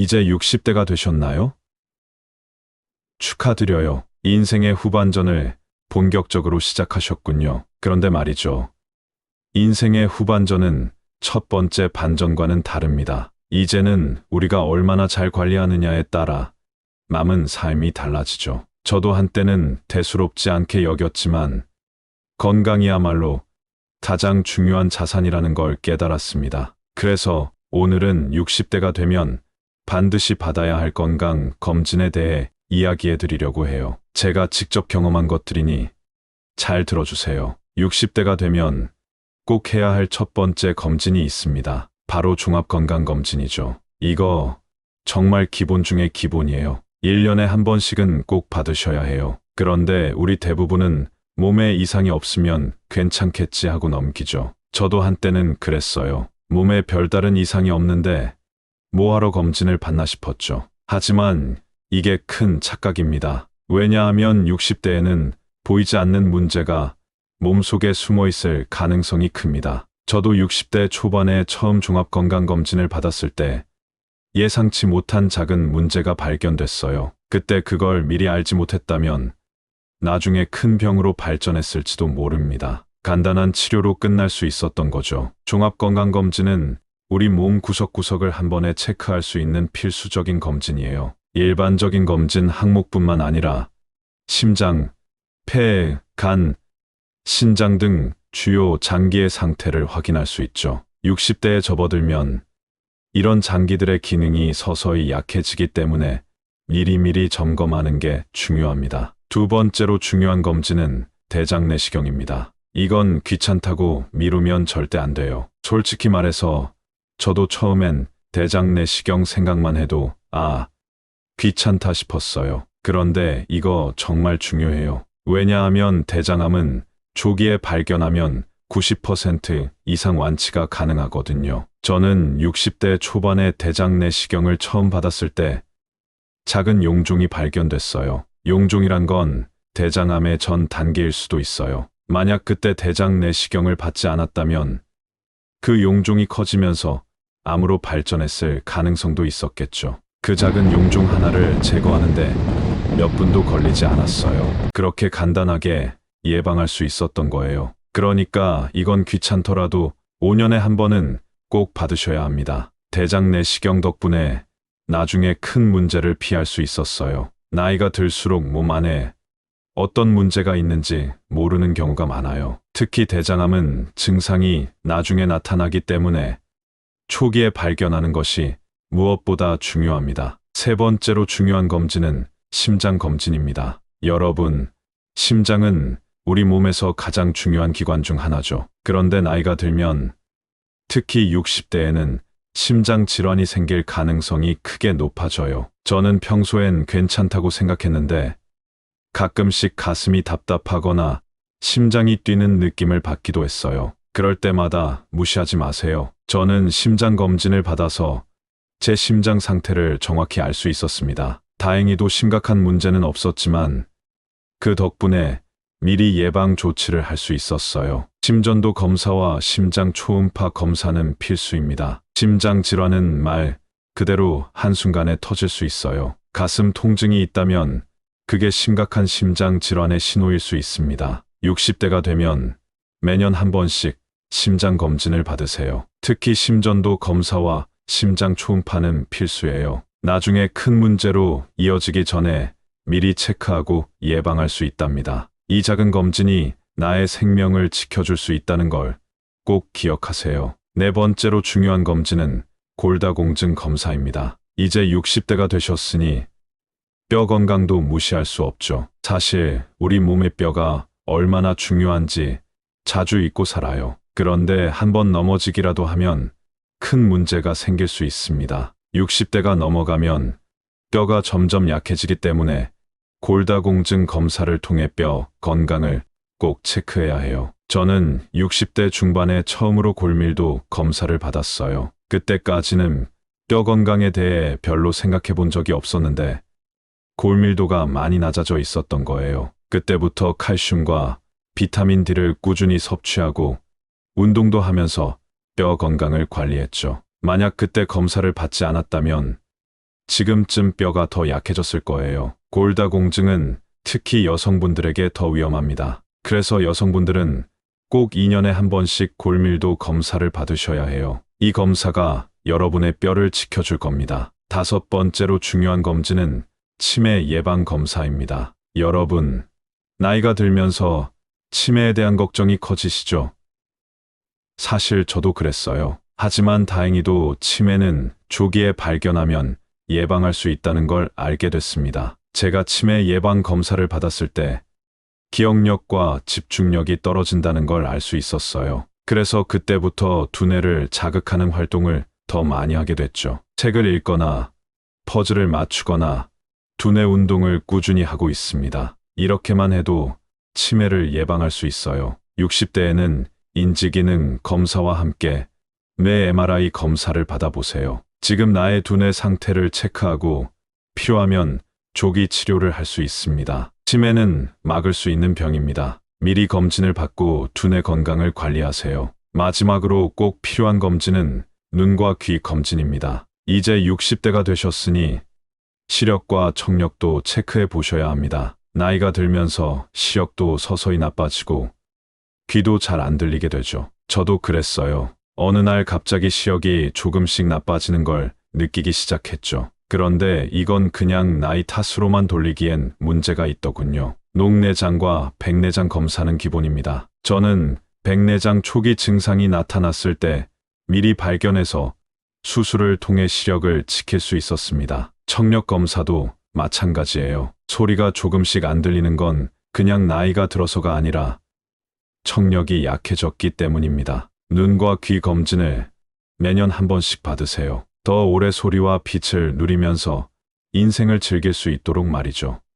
이제 60대가 되셨나요? 축하드려요. 인생의 후반전을 본격적으로 시작하셨군요. 그런데 말이죠. 인생의 후반전은 첫 번째 반전과는 다릅니다. 이제는 우리가 얼마나 잘 관리하느냐에 따라 남은 삶이 달라지죠. 저도 한때는 대수롭지 않게 여겼지만 건강이야말로 가장 중요한 자산이라는 걸 깨달았습니다. 그래서 오늘은 60대가 되면 반드시 받아야 할 건강 검진에 대해 이야기해 드리려고 해요. 제가 직접 경험한 것들이니 잘 들어주세요. 60대가 되면 꼭 해야 할 첫 번째 검진이 있습니다. 바로 종합건강검진이죠. 이거 정말 기본 중의 기본이에요. 1년에 한 번씩은 꼭 받으셔야 해요. 그런데 우리 대부분은 몸에 이상이 없으면 괜찮겠지 하고 넘기죠. 저도 한때는 그랬어요. 몸에 별다른 이상이 없는데 뭐하러 검진을 받나 싶었죠. 하지만 이게 큰 착각입니다. 왜냐하면 60대에는 보이지 않는 문제가 몸속에 숨어 있을 가능성이 큽니다. 저도 60대 초반에 처음 종합건강검진을 받았을 때 예상치 못한 작은 문제가 발견됐어요. 그때 그걸 미리 알지 못했다면 나중에 큰 병으로 발전했을지도 모릅니다. 간단한 치료로 끝날 수 있었던 거죠. 종합건강검진은 우리 몸 구석구석을 한 번에 체크할 수 있는 필수적인 검진이에요. 일반적인 검진 항목뿐만 아니라 심장, 폐, 간, 신장 등 주요 장기의 상태를 확인할 수 있죠. 60대에 접어들면 이런 장기들의 기능이 서서히 약해지기 때문에 미리미리 점검하는 게 중요합니다. 두 번째로 중요한 검진은 대장 내시경입니다. 이건 귀찮다고 미루면 절대 안 돼요. 솔직히 말해서 저도 처음엔 대장 내시경 생각만 해도 아, 귀찮다 싶었어요. 그런데 이거 정말 중요해요. 왜냐하면 대장암은 조기에 발견하면 90% 이상 완치가 가능하거든요. 저는 60대 초반에 대장 내시경을 처음 받았을 때 작은 용종이 발견됐어요. 용종이란 건 대장암의 전 단계일 수도 있어요. 만약 그때 대장 내시경을 받지 않았다면 그 용종이 커지면서 암으로 발전했을 가능성도 있었겠죠. 그 작은 용종 하나를 제거하는데 몇 분도 걸리지 않았어요. 그렇게 간단하게 예방할 수 있었던 거예요. 그러니까 이건 귀찮더라도 5년에 한 번은 꼭 받으셔야 합니다. 대장 내시경 덕분에 나중에 큰 문제를 피할 수 있었어요. 나이가 들수록 몸 안에 어떤 문제가 있는지 모르는 경우가 많아요. 특히 대장암은 증상이 나중에 나타나기 때문에 초기에 발견하는 것이 무엇보다 중요합니다. 세 번째로 중요한 검진은 심장 검진입니다. 여러분, 심장은 우리 몸에서 가장 중요한 기관 중 하나죠. 그런데 나이가 들면 특히 60대에는 심장 질환이 생길 가능성이 크게 높아져요. 저는 평소엔 괜찮다고 생각했는데 가끔씩 가슴이 답답하거나 심장이 뛰는 느낌을 받기도 했어요. 그럴 때마다 무시하지 마세요. 저는 심장 검진을 받아서 제 심장 상태를 정확히 알 수 있었습니다. 다행히도 심각한 문제는 없었지만 그 덕분에 미리 예방 조치를 할 수 있었어요. 심전도 검사와 심장 초음파 검사는 필수입니다. 심장 질환은 말 그대로 한순간에 터질 수 있어요. 가슴 통증이 있다면 그게 심각한 심장 질환의 신호일 수 있습니다. 60대가 되면 매년 한 번씩 심장 검진을 받으세요. 특히 심전도 검사와 심장 초음파는 필수예요. 나중에 큰 문제로 이어지기 전에 미리 체크하고 예방할 수 있답니다. 이 작은 검진이 나의 생명을 지켜줄 수 있다는 걸 꼭 기억하세요. 네 번째로 중요한 검진은 골다공증 검사입니다. 이제 60대가 되셨으니 뼈 건강도 무시할 수 없죠. 사실 우리 몸의 뼈가 얼마나 중요한지 자주 잊고 살아요. 그런데 한번 넘어지기라도 하면 큰 문제가 생길 수 있습니다. 60대가 넘어가면 뼈가 점점 약해지기 때문에 골다공증 검사를 통해 뼈 건강을 꼭 체크해야 해요. 저는 60대 중반에 처음으로 골밀도 검사를 받았어요. 그때까지는 뼈 건강에 대해 별로 생각해 본 적이 없었는데 골밀도가 많이 낮아져 있었던 거예요. 그때부터 칼슘과 비타민 D를 꾸준히 섭취하고 운동도 하면서 뼈 건강을 관리했죠. 만약 그때 검사를 받지 않았다면 지금쯤 뼈가 더 약해졌을 거예요. 골다공증은 특히 여성분들에게 더 위험합니다. 그래서 여성분들은 꼭 2년에 한 번씩 골밀도 검사를 받으셔야 해요. 이 검사가 여러분의 뼈를 지켜줄 겁니다. 다섯 번째로 중요한 검진은 치매 예방 검사입니다. 여러분, 나이가 들면서 치매에 대한 걱정이 커지시죠? 사실 저도 그랬어요. 하지만 다행히도 치매는 조기에 발견하면 예방할 수 있다는 걸 알게 됐습니다. 제가 치매 예방 검사를 받았을 때 기억력과 집중력이 떨어진다는 걸 알 수 있었어요. 그래서 그때부터 두뇌를 자극하는 활동을 더 많이 하게 됐죠. 책을 읽거나 퍼즐을 맞추거나 두뇌 운동을 꾸준히 하고 있습니다. 이렇게만 해도 치매를 예방할 수 있어요. 60대에는 인지기능 검사와 함께 뇌 MRI 검사를 받아보세요. 지금 나의 두뇌 상태를 체크하고 필요하면 조기 치료를 할 수 있습니다. 치매는 막을 수 있는 병입니다. 미리 검진을 받고 두뇌 건강을 관리하세요. 마지막으로 꼭 필요한 검진은 눈과 귀 검진입니다. 이제 60대가 되셨으니 시력과 청력도 체크해 보셔야 합니다. 나이가 들면서 시력도 서서히 나빠지고 귀도 잘 안 들리게 되죠. 저도 그랬어요. 어느 날 갑자기 시력이 조금씩 나빠지는 걸 느끼기 시작했죠. 그런데 이건 그냥 나이 탓으로만 돌리기엔 문제가 있더군요. 녹내장과 백내장 검사는 기본입니다. 저는 백내장 초기 증상이 나타났을 때 미리 발견해서 수술을 통해 시력을 지킬 수 있었습니다. 청력 검사도 마찬가지예요. 소리가 조금씩 안 들리는 건 그냥 나이가 들어서가 아니라 청력이 약해졌기 때문입니다. 눈과 귀 검진을 매년 한 번씩 받으세요. 더 오래 소리와 빛을 누리면서 인생을 즐길 수 있도록 말이죠.